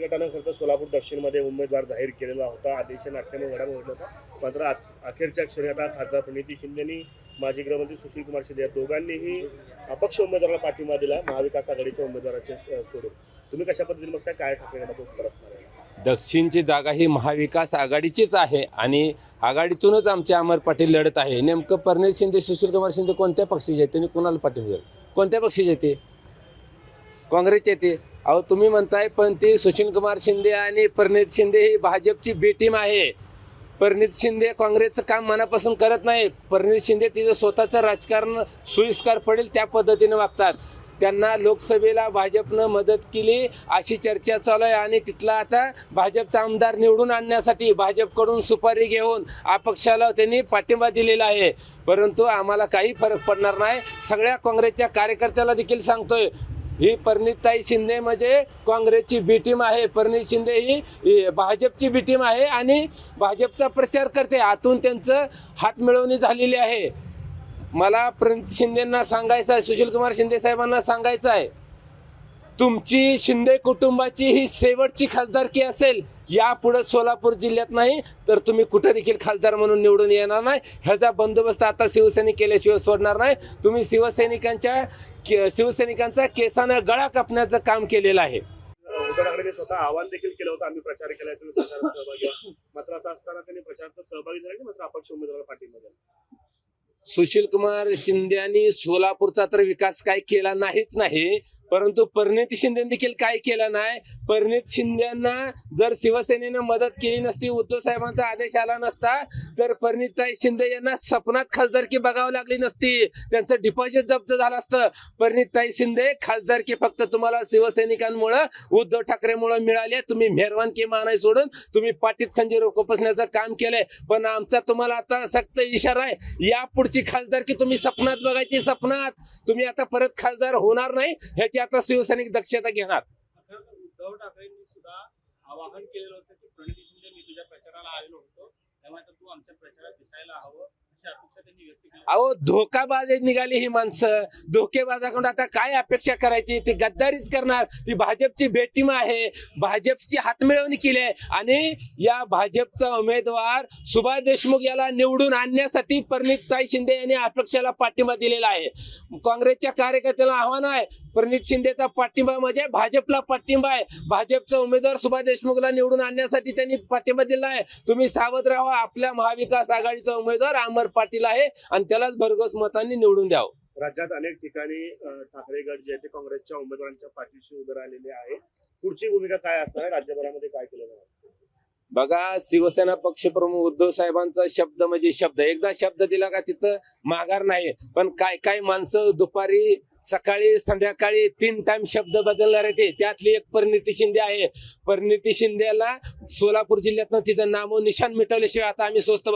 गटानं खरं तर सोलापूर दक्षिणमध्ये उमेदवार जाहीर केलेला होता. आदेश नाट्यमय घडामोड होता. मात्र अखेरच्या क्षणी आता खासदार प्रणिती शिंदेनी माजी गृहमंत्री सुशील कुमार शिंदे या दोघांनीही अपक्ष उमेदवाराला पाठिंबा दिला. महाविकास आघाडीच्या उमेदवाराचे स्वरूप सोडून. तुम्ही कशा पद्धतीने बघता काय ठाकरे उत्तर असणार आहे? दक्षिणची जागा ही महाविकास आघाडीचीच आहे आणि आघाडीतूनच आमचे अमर पाटील लढत आहे. नेमकं परनेत शिंदे सुशील कुमार शिंदे कोणत्या पक्षाचे आहेत? त्यांनी कुणाला पाठिंबा दिला? कोणत्या पक्षाचे येते काँग्रेसचे येते अहो तुम्ही म्हणताय पण ती सुशील कुमार शिंदे आणि परनीत शिंदे ही भाजपची बी टीम आहे. परनीत शिंदे काँग्रेसचं काम मनापासून करत नाही. परनीत शिंदे तिचं स्वतःचं राजकारण सोयीस्कर पडेल त्या पद्धतीने वागतात. त्यांना लोकसभेला भाजपनं मदत केली अशी चर्चा चालू आहे आणि तिथला आता भाजपचा आमदार निवडून आणण्यासाठी भाजपकडून सुपारी घेऊन अपक्षाला त्यांनी पाठिंबा दिलेला आहे. परंतु आम्हाला काही फरक पडणार नाही. सगळ्या काँग्रेसच्या कार्यकर्त्याला देखील सांगतोय ही परिणिताई शिंदे म्हणजे काँग्रेसची बी टीम आहे. परिणित शिंदे ही भाजपची बी टीम आहे आणि भाजपचा प्रचार करते. आतून त्यांचं हात मिळवणी झालेली आहे. मला प्रणित शिंदेंना सांगायचं आहे सुशील कुमार शिंदे साहेबांना सांगायचं आहे. तुमची शिंदे कुटुंबाची ही शेवटची खासदारकी असेल यापुढे सोलापूर जिल्ह्यात नाही तर तुम्ही कुठं देखील खासदार म्हणून निवडून येणार नाही. ह्याचा बंदोबस्त आता शिवसैनिक केल्याशिवाय सोडणार नाही. तुम्ही शिवसैनिकांच्या के- शिवसैनिकांचा केसानं गळा कापण्याचं काम केलेलं आहे. उद्धव ठाकरेंनी स्वतः आवाहन देखील केलं होतं. आम्ही प्रचार केला तुम्ही प्रचारात सहभागी व्हा. मात्र असं असताना त्यांनी प्रचारात सहभागी झाले की मात्र अपक्ष उमेदवाराला पाठिंबा दिला. सुशील कुमार शिंदे यांनी सोलापूरचा तर विकास काय केला नाहीच नाही. परंतु परिणित शिंदे देखील काय केलं नाही? परिणित शिंदेना जर शिवसेनेनं मदत केली नसती उद्धव साहेबांचा आदेश आला नसता तर परिणिताई शिंदे यांना सपनात खासदारकी बघावं लागली नसती. त्यांचं डिपॉझिट जप्त झालं असतं. परिणिताई शिंदे खासदारकी फक्त तुम्हाला शिवसैनिकांमुळं उद्धव ठाकरेमुळं मिळाली. आहे. तुम्ही मेहरवानकी मानाय सोडून तुम्ही पाटीत खंजीर उपसण्याचं काम केलंय. पण आमचा तुम्हाला आता सक्त इशारा आहे. या पुढची खासदारकी तुम्ही सपनात बघायची सपनात. तुम्ही आता परत खासदार होणार नाही. ह्याची आता शिवसैनिक दक्षता घेणार. उद्धव ठाकरेंनी सुद्धा आवाहन केलेलं होतं की प्रणिती शिंदे मी तुझ्या प्रचाराला आलेलो होतो. त्यामुळे तू आमच्या प्रचारात दिसायला हवं अहो धोकाबाज निघाली ही माणसं. धोकेबाजाकडून आता काय अपेक्षा करायची? ती गद्दारीच करणार. ती भाजपची बेटीम आहे. भाजपची हातमिळवणी केली आहे. आणि या भाजपचा उमेदवार सुभाष देशमुख याला निवडून आणण्यासाठी परिणितताई शिंदे यांनी अपेक्षाला पाठिंबा दिलेला आहे. काँग्रेसच्या कार्यकर्त्याला आव्हान आहे. प्रणित शिंदेचा पाठिंबा म्हणजे भाजपला पाठिंबा आहे. भाजपचा उमेदवार सुभाष देशमुखला निवडून आणण्यासाठी त्यांनी पाठिंबा दिला आहे. तुम्ही सावध राहा आपल्या महाविकास आघाडीचा उमेदवार अमर पाटील आहे आणि त्यालाच भरघोस मतांनी निवडून द्यावं. राज्यात अनेक ठिकाणी ठाकरे गट जे आहे ते काँग्रेसच्या उमेदवारांच्या पाठीशी उभे राहिलेले आहे. पुढची भूमिका काय असणार आहे? राज्यभरामध्ये काय केलं जाणार बघा शिवसेना पक्षप्रमुख उद्धव साहेबांचा शब्द म्हणजे शब्द. एकदा शब्द दिला का तिथं माघार नाही पण काय काय माणसं दुपारी सकाळी संध्याकाळी तीन टाइम शब्द बदलणार आहे ते. त्यातली एक परिणिती शिंदे आहे. परिणिती शिंदेला सोलापूर जिल्ह्यातनं तिचं नामो निशान मिटवल्याशिवाय आता आम्ही स्वस्त